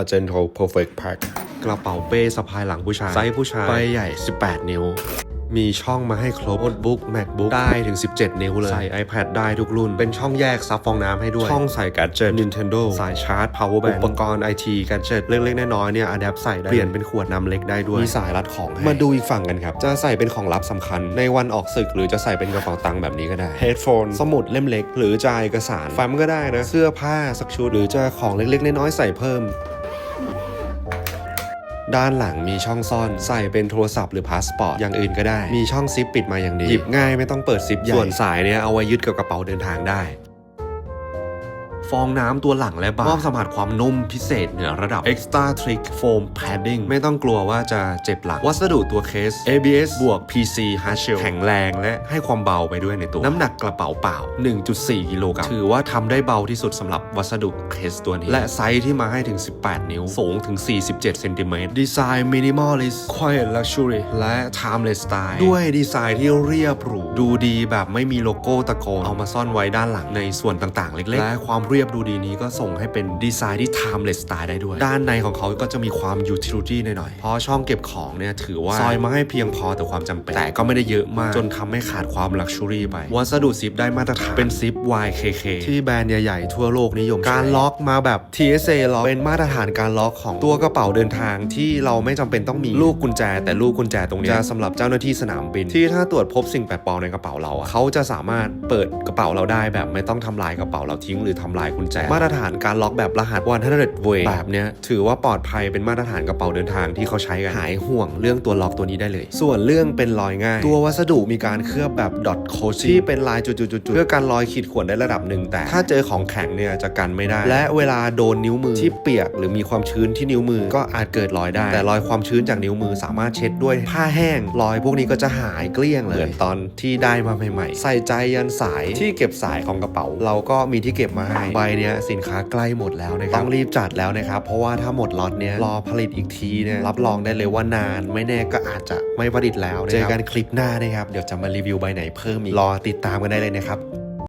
a g e n t o Perfect Pack กระเป๋าเป้สะพายหลังผู้ชายไซส์ผู้ชายใบใหญ่ 18 นิ้ว มีช่องมาให้ครบโน้ตบุ๊ก MacBook ได้ถึง 17 นิ้วเลย ใส่ iPad ได้ทุกรุ่น เป็นช่องแยกซับฟองน้ำให้ด้วย ช่องใส่แกดเจิต Nintendo สายชาร์จ power bank อุปกรณ์ IT แกดเจิตเล็กๆน้อยๆเนี่ยอะแดปใส่ได้ เปลี่ยนเป็นขวดน้ำเล็กได้ด้วย มีสายรัดของให้มาดูอีกฝั่งกันครับ จะใส่เป็นของลับสำคัญ ในวันออกศึกหรือจะใส่เป็นกระเป๋าตังค์แบบนี้ก็ได้ headphone สมุดเล่มเล็ก หรือจะเอกสารแฟ้มก็ได้นะ เสื้อผ้าสักชุดหรือจะของเล็กๆน้อยๆใส่เพิ่ม ด้านหลังมีช่องซ่อนใส่เป็นโทรศัพท์หรือพาสปอร์ตอย่างอื่นก็ได้ มีช่องซิปปิดมาอย่างดี หยิบง่ายไม่ต้องเปิดซิปใหญ่ส่วนสายเนี่ยเอาไว้ยึดกับกระเป๋าเดินทางได้ ฟองน้ำตัวหลังและบามอบสัมผัสความนุ่มพิเศษเหนือระดับ Extra Trick Foam Padding ไม่ต้องกลัวว่าจะเจ็บหลัง วัสดุตัวเคส ABS บวก PC Hard Shell แข็งแรงและให้ความเบาไปด้วยในตัว น้ำหนักกระเป๋าเปล่า 1.4 กิโลกรัมถือว่าทำได้เบาที่สุดสำหรับวัสดุเคสตัวนี้ และไซส์ที่มาให้ถึง 18 นิ้ว สูงถึง 47 เซนติเมตร ดีไซน์ minimalist quiet luxury และ timeless style ด้วยดีไซน์ที่เรียบหรู ดูดีแบบไม่มีโลโก้ตะโกนเอามาซ่อนไว้ด้านหลังในส่วนต่างๆ เล็กๆ และความเรียบดูดีนี้ก็ส่งให้เป็นดีไซน์ที่ timeless style ได้ด้วย ด้านในของเขาก็จะมีความ utility หน่อยๆเพราะช่องเก็บของเนี่ยถือว่าซอยมาให้เพียงพอแต่ความจำเป็น แต่ก็ไม่ได้เยอะมาก จนทำให้ขาดความ luxury ไป วัสดุซิปได้มาตรฐานเป็นซิป YKK ที่แบรนด์ใหญ่ๆทั่วโลกนิยม การล็อกมาแบบ TSA ล็อกเป็นมาตรฐานการล็อกของตัวกระเป๋าเดินทางที่เราไม่จำเป็นต้องมีลูกกุญแจ แต่ลูกกุญแจตรงเนี้ยจะสำหรับเจ้าหน้าที่สนามบิน ที่ถ้าตรวจพบสิ่งแปลกปลอมในกระเป๋าเราอะเขาจะสามารถเปิดกระเป๋าเราได้แบบไม่ต้องทำลายกระเป๋าเราทิ้งหรือทำลายกุญแจ มาตรฐานการล็อกแบบรหัส100 way แบบเนี้ยถือว่าปลอดภัยเป็นมาตรฐานกระเป๋าเดินทางที่เขาใช้กันหายห่วงเรื่องตัวล็อกตัวนี้ได้เลย ส่วนเรื่องเป็นรอยง่าย ตัววัสดุมีการเคลือบแบบ dot coating ที่เป็นลายจุดๆๆๆเพื่อการรอยขีดข่วนได้ระดับหนึ่งแต่ถ้าเจอของแข็งเนี่ยจะกันไม่ได้ และเวลาโดนนิ้วมือที่เปียกหรือมีความชื้นที่นิ้วมือก็อาจเกิดรอยได้ แต่รอยความชื้นจากนิ้วมือสามารถเช็ดด้วยผ้าแห้งรอยพวกนี้ก็จะหายเกลี้ยงเลยเหมือนตอนที่ได้มาใหม่ๆ ใส่ใจยันสายที่เก็บสายของกระเป๋า เราก็มีที่เก็บมาให้ไปเนี่ยสินค้าใกล้หมดแล้วนะครับต้องรีบจัดแล้วนะครับเพราะว่าถ้าหมดล็อตเนี้ยรอผลิตอีกทีเนี่ยรับรองได้เลยว่านานไม่แน่ก็อาจจะไม่ผลิตแล้วนะครับเจอกันคลิปหน้านะครับเดี๋ยวจะมารีวิวใบไหนเพิ่มอีกรอติดตามกันได้เลยนะครับ